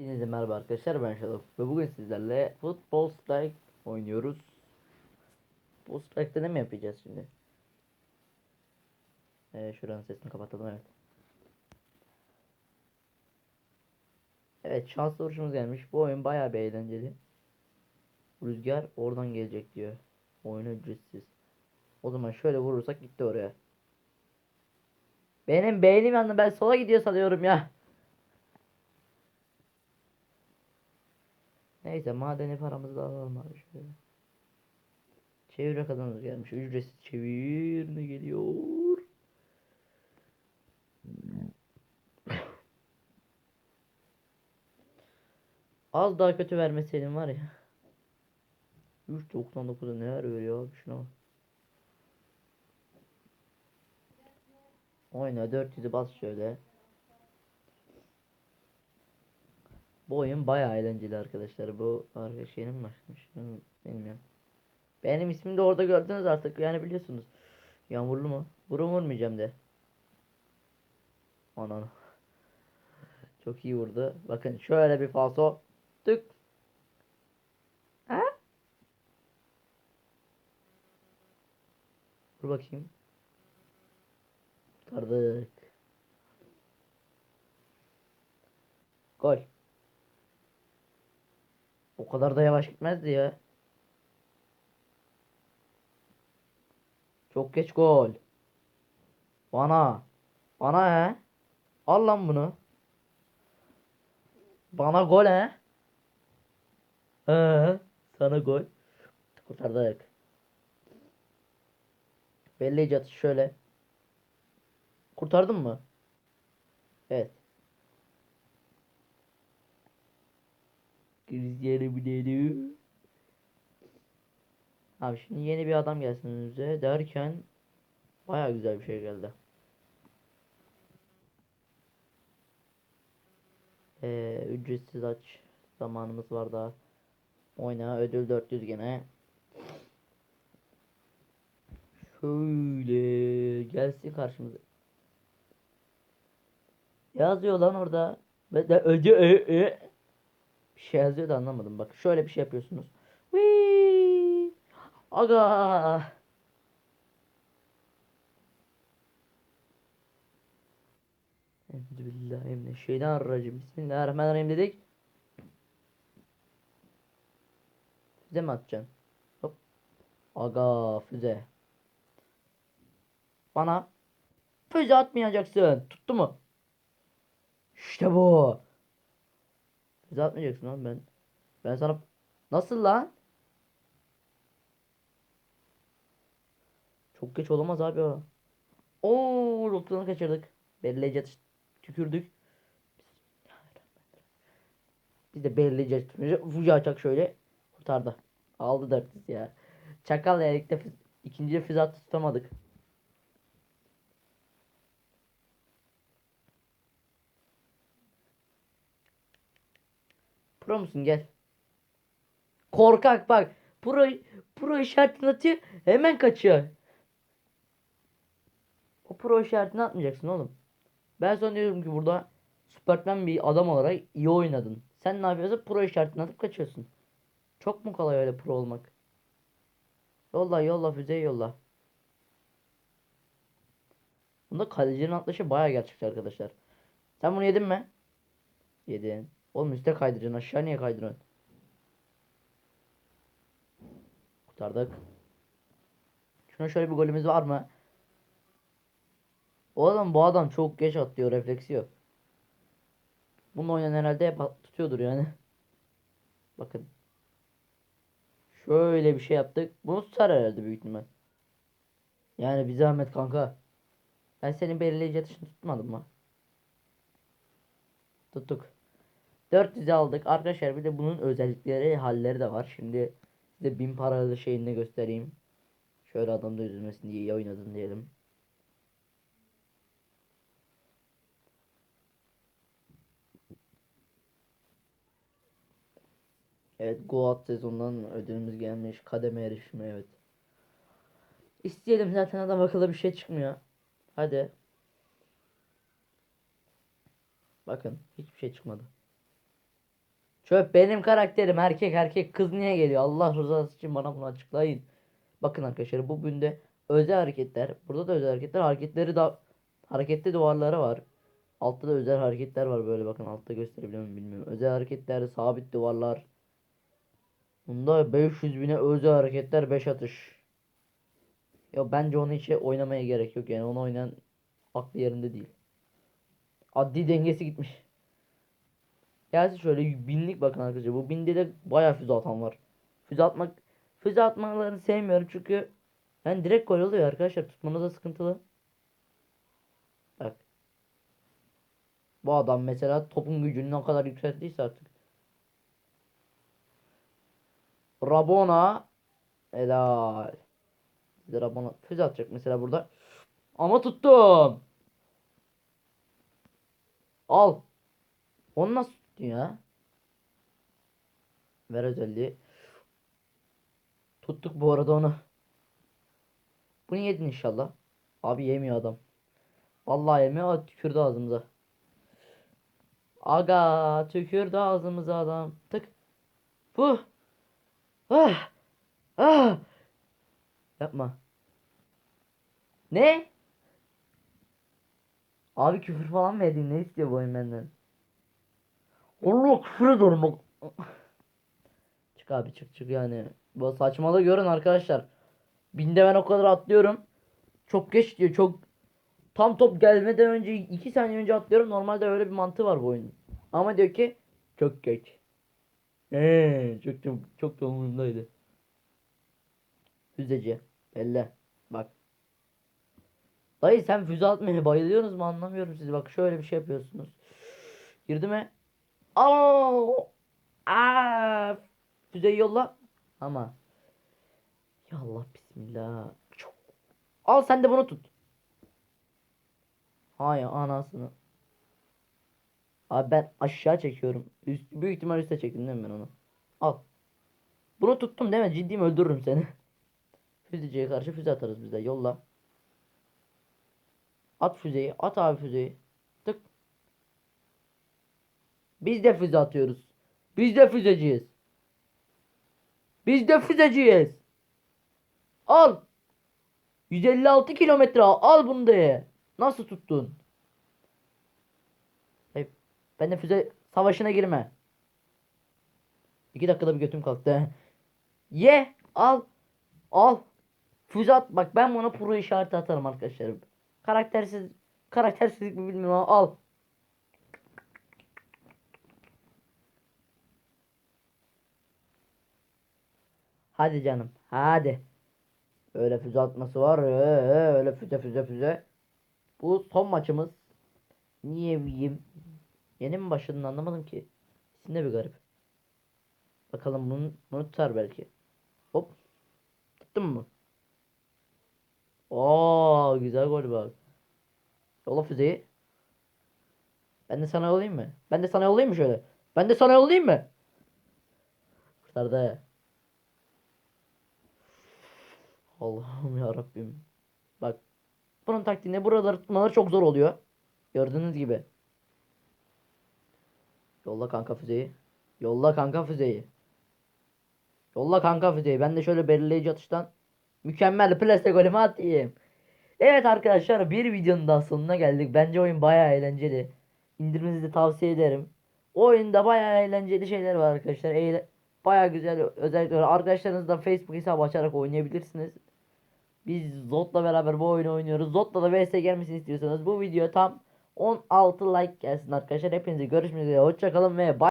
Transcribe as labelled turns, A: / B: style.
A: Hepinize merhaba arkadaşlar ben Shadow ve bugün sizlerle Football Strike oynuyoruz. Football Strike'da ne mi yapacağız şimdi? Ee, şuranın sesini kapatalım evet. Evet şanslı vuruşumuz gelmiş. Bu oyun bayağı bir eğlenceli. Rüzgar oradan gelecek diyor. Oyun ücretsiz. O zaman şöyle vurursak gitti oraya. Benim beynim yandı ben sola gidiyor sanıyorum ya. Neyse madeni paramızı da alalım şöyle. Çevire kazanır gelmiş. Ücretsiz çevir ne geliyor? Az daha kötü vermeseydin var ya. 3.99'a neler veriyor abi şuna bak. Oyna 400'ü bas şöyle. Bu oyun bayağı eğlenceli arkadaşlar. Bu arkadaş yeni mi? Hmm, Bilmiyorum. Benim ismimi de orada gördünüz artık. Yani biliyorsunuz. Yağmurlu mu? Vurum vurmayacağım de. Anan. Çok iyi vurdu. Bakın şöyle bir falso. Tık. Ha? Dur bakayım. Kurtardık. Gol. O kadar da yavaş gitmezdi ya. Çok geç gol. Bana. Bana he. Al lan bunu. Bana gol he. He. Sana gol. Kurtardık. Belleyici atış şöyle. Kurtardın mı? Evet. Cristiano Ronaldo. Abi şimdi yeni bir adam gelsin önümüze derken baya güzel bir şey geldi. Ee, ücretsiz aç zamanımız var daha. Oyna ödül 400 gene. Şöyle gelsin karşımıza. Yazıyor lan orada. Ve de e. Bir şey yazıyor da anlamadım. Bak şöyle bir şey yapıyorsunuz. Wii. Aga. Bismillahirrahmanirrahim. Bismillahirrahmanirrahim dedik. Füze mi atacaksın? Hop. Aga füze. Bana füze atmayacaksın. Tuttu mu? İşte bu. Füze atmayacaksın lan ben. Ben sana nasıl lan? Çok geç olamaz abi o. Oo, noktadan kaçırdık. Atış tükürdük. Biz de belirleyici atış tükürünce Fuji açak şöyle kurtardı. Aldı 400 ya. Çakal ya ilk de füz- ikinci füze tutamadık. Pro musun gel. Korkak bak. Pro pro işaretini atıyor. Hemen kaçıyor. O pro işaretini atmayacaksın oğlum. Ben sana diyorum ki burada Superman bir adam olarak iyi oynadın. Sen ne yapıyorsun? Pro işaretini atıp kaçıyorsun. Çok mu kolay öyle pro olmak? Yolla yolla füzeyi yolla. Bunda kalecinin atlışı baya gerçekçi arkadaşlar. Sen bunu yedin mi? Yedin. Oğlum üstte kaydıracaksın aşağı niye kaydırıyorsun? Kurtardık. Şuna şöyle bir golümüz var mı? Oğlum bu adam çok geç atlıyor refleksi yok. Bunu oynayan herhalde hep tutuyordur yani. Bakın. Şöyle bir şey yaptık. Bunu tutar herhalde büyük ihtimal. Yani bir zahmet kanka. Ben senin belirleyici atışını tutmadım mı? Tuttuk. 400'e aldık. Arkadaşlar bir de bunun özellikleri, halleri de var. Şimdi size bin paralı şeyini göstereyim. Şöyle adam da üzülmesin diye iyi oynadın diyelim. Evet Goat sezonundan ödülümüz gelmiş. Kademe erişimi evet. İsteyelim zaten adam akıllı bir şey çıkmıyor. Hadi. Bakın hiçbir şey çıkmadı. Çöp benim karakterim erkek erkek kız niye geliyor? Allah rızası için bana bunu açıklayın. Bakın arkadaşlar bu bölümde özel hareketler. Burada da özel hareketler. Hareketleri da hareketli duvarları var. Altta da özel hareketler var böyle bakın altta gösterebiliyor muyum bilmiyorum. Özel hareketler, sabit duvarlar. Bunda 500 bine özel hareketler 5 atış. Ya bence onu hiç oynamaya gerek yok yani onu oynayan aklı yerinde değil. Adli dengesi gitmiş. Gelsin şöyle binlik bakın arkadaşlar. Bu binde de bayağı füze atan var. Füze atmak füze atmalarını sevmiyorum çünkü yani direkt gol oluyor arkadaşlar. Tutmanız da sıkıntılı. Bak. Bu adam mesela topun gücünü ne kadar yükselttiyse artık. Rabona helal. Rabona füze atacak mesela burada. Ama tuttum. Al. Onu nasıl tuttun ya? Ver özelliği. Tuttuk bu arada onu. Bunu yedin inşallah. Abi yemiyor adam. Vallahi yemiyor. Tükürdü ağzımıza. Aga tükürdü ağzımıza adam. Tık. Puh. Ah. Ah. Yapma. Ne? Abi küfür falan mı edeyim? Ne istiyor bu oyun benden? Allah küfür ederim bak. Çık abi çık çık yani. Bu saçmalığı görün arkadaşlar. Binde ben o kadar atlıyorum. Çok geç diyor çok. Tam top gelmeden önce 2 saniye önce atlıyorum. Normalde öyle bir mantığı var bu oyunun. Ama diyor ki çok geç. Eee çok çok çok da umurumdaydı. Füzeci. Elle. Bak. Dayı sen füze atmaya bayılıyorsunuz mu anlamıyorum sizi. Bak şöyle bir şey yapıyorsunuz. Girdi mi? Aa! Aa! Füzeyi yolla. Ama. Ya Allah bismillah. Çok. Al sen de bunu tut. Hay anasını. Abi ben aşağı çekiyorum. Üst, büyük ihtimal üste çektim değil mi ben onu? Al. Bunu tuttum değil mi? Ciddiyim öldürürüm seni. Füzeciye karşı füze atarız biz de. Yolla. At füzeyi. At abi füzeyi. Tık. Biz de füze atıyoruz. Biz de füzeciyiz. Biz de füzeciyiz. Al. 156 kilometre al. Bunu da ye. Nasıl tuttun? Hey, ben de füze savaşına girme. İki dakikada bir götüm kalktı. Ye. Al. Al. Füze at. Bak ben buna pro işareti atarım arkadaşlar. Karaktersiz karaktersizlik mi bilmiyorum ama al. Hadi canım. Hadi. Öyle füze atması var. Öyle füze füze füze. Bu son maçımız. Niye yiyeyim? Yeni mi başladın anlamadım ki. İsim de bir garip. Bakalım bunu, bunu tutar belki. Hop. Tuttun mu? Oo güzel gol bak. Yola füzeyi. Ben de sana yollayayım mı? Ben de sana yollayayım mı şöyle? Ben de sana yollayayım mı? Kurtardı. Allah'ım ya Rabbim. Bak. Bunun taktiğinde buraları tutmaları çok zor oluyor. Gördüğünüz gibi. Yolla kanka füzeyi. Yolla kanka füzeyi. Yolla kanka füzeyi. Ben de şöyle belirleyici atıştan mükemmel plase golümü atayım. Evet arkadaşlar bir videonun daha sonuna geldik. Bence oyun bayağı eğlenceli. İndirmenizi de tavsiye ederim. O oyunda bayağı eğlenceli şeyler var arkadaşlar. Eğle bayağı güzel özellikle arkadaşlarınızla Facebook hesabı açarak oynayabilirsiniz. Biz Zot'la beraber bu oyunu oynuyoruz. Zot'la da vs gelmesini istiyorsanız bu video tam 16 like gelsin arkadaşlar. Hepinize görüşmek üzere. Hoşçakalın ve bay.